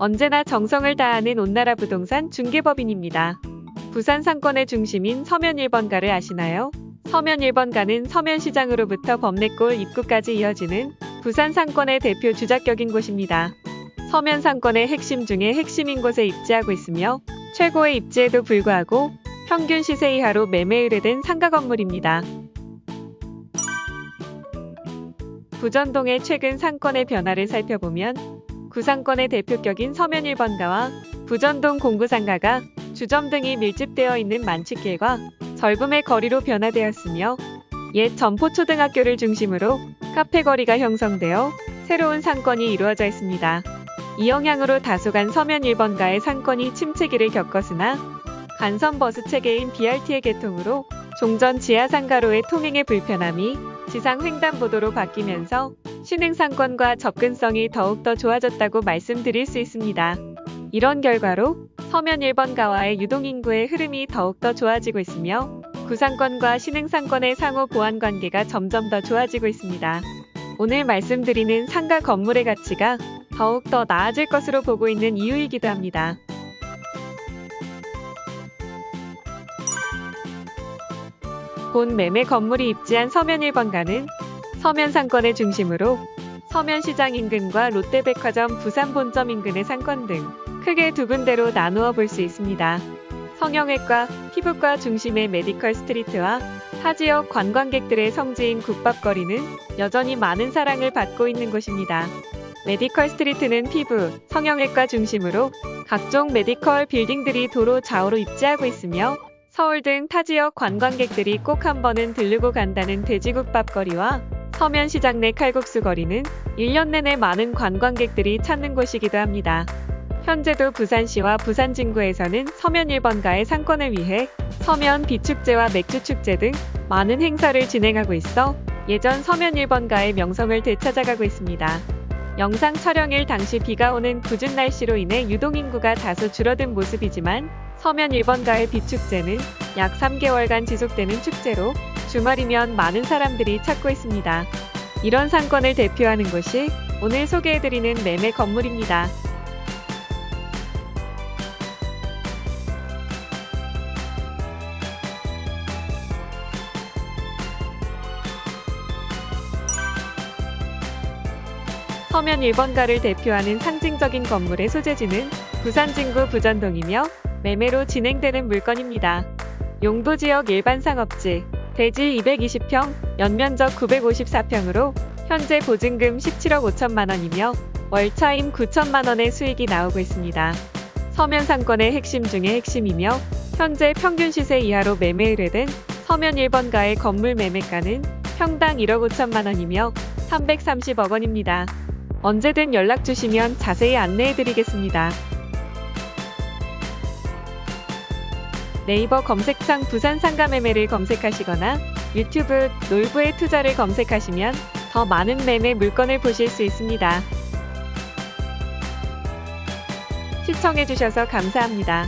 언제나 정성을 다하는 온나라 부동산 중개법인입니다. 부산 상권의 중심인 서면 1번가를 아시나요? 서면 1번가는 서면시장으로부터 범내골 입구까지 이어지는 부산 상권의 대표 주작격인 곳입니다. 서면 상권의 핵심 중에 핵심인 곳에 입지하고 있으며 최고의 입지에도 불구하고 평균 시세 이하로 매매 의뢰된 상가 건물입니다. 부전동의 최근 상권의 변화를 살펴보면 구상권의 대표격인 서면 1번가와 부전동 공구상가가 주점 등이 밀집되어 있는 만취길과 젊음의 거리로 변화되었으며 옛 전포초등학교를 중심으로 카페 거리가 형성되어 새로운 상권이 이루어져 있습니다. 이 영향으로 다소간 서면 1번가의 상권이 침체기를 겪었으나 간선 버스 체계인 BRT의 개통으로 종전 지하상가로의 통행의 불편함이 지상 횡단보도로 바뀌면서 신흥상권과 접근성이 더욱더 좋아졌다고 말씀드릴 수 있습니다. 이런 결과로 서면 1번 가와의 유동인구의 흐름이 더욱더 좋아지고 있으며 구상권과 신흥상권의 상호 보완 관계가 점점 더 좋아지고 있습니다. 오늘 말씀드리는 상가 건물의 가치가 더욱더 나아질 것으로 보고 있는 이유이기도 합니다. 본 매매 건물이 입지한 서면 1번가는 서면 상권의 중심으로 서면시장 인근과 롯데백화점 부산 본점 인근의 상권 등 크게 두 군데로 나누어 볼 수 있습니다. 성형외과, 피부과 중심의 메디컬 스트리트와 타 지역 관광객들의 성지인 국밥거리는 여전히 많은 사랑을 받고 있는 곳입니다. 메디컬 스트리트는 피부, 성형외과 중심으로 각종 메디컬 빌딩들이 도로 좌우로 입지하고 있으며 서울 등 타 지역 관광객들이 꼭 한 번은 들르고 간다는 돼지국밥거리와 서면시장 내 칼국수 거리는 1년 내내 많은 관광객들이 찾는 곳이기도 합니다. 현재도 부산시와 부산 진구에서는 서면 1번가의 상권을 위해 서면 비축제와 맥주축제 등 많은 행사를 진행하고 있어 예전 서면 1번가의 명성을 되찾아가고 있습니다. 영상 촬영일 당시 비가 오는 궂은 날씨로 인해 유동인구가 다소 줄어든 모습이지만 서면 1번가의 비축제는 약 3개월간 지속되는 축제로 주말이면 많은 사람들이 찾고 있습니다. 이런 상권을 대표하는 곳이 오늘 소개해드리는 매매 건물입니다. 서면 1번가를 대표하는 상징적인 건물의 소재지는 부산 진구 부전동이며 매매로 진행되는 물건입니다. 용도 지역 일반 상업지, 대지 220평, 연면적 954평으로 현재 보증금 17억 5천만 원이며 월차임 9천만 원의 수익이 나오고 있습니다. 서면 상권의 핵심 중의 핵심이며 현재 평균 시세 이하로 매매 의뢰된 서면 1번가의 건물 매매가는 평당 1억 5천만 원이며 330억 원입니다. 언제든 연락 주시면 자세히 안내해 드리겠습니다. 네이버 검색창 부산 상가 매매를 검색하시거나 유튜브 놀부의 투자를 검색하시면 더 많은 매매 물건을 보실 수 있습니다. 시청해주셔서 감사합니다.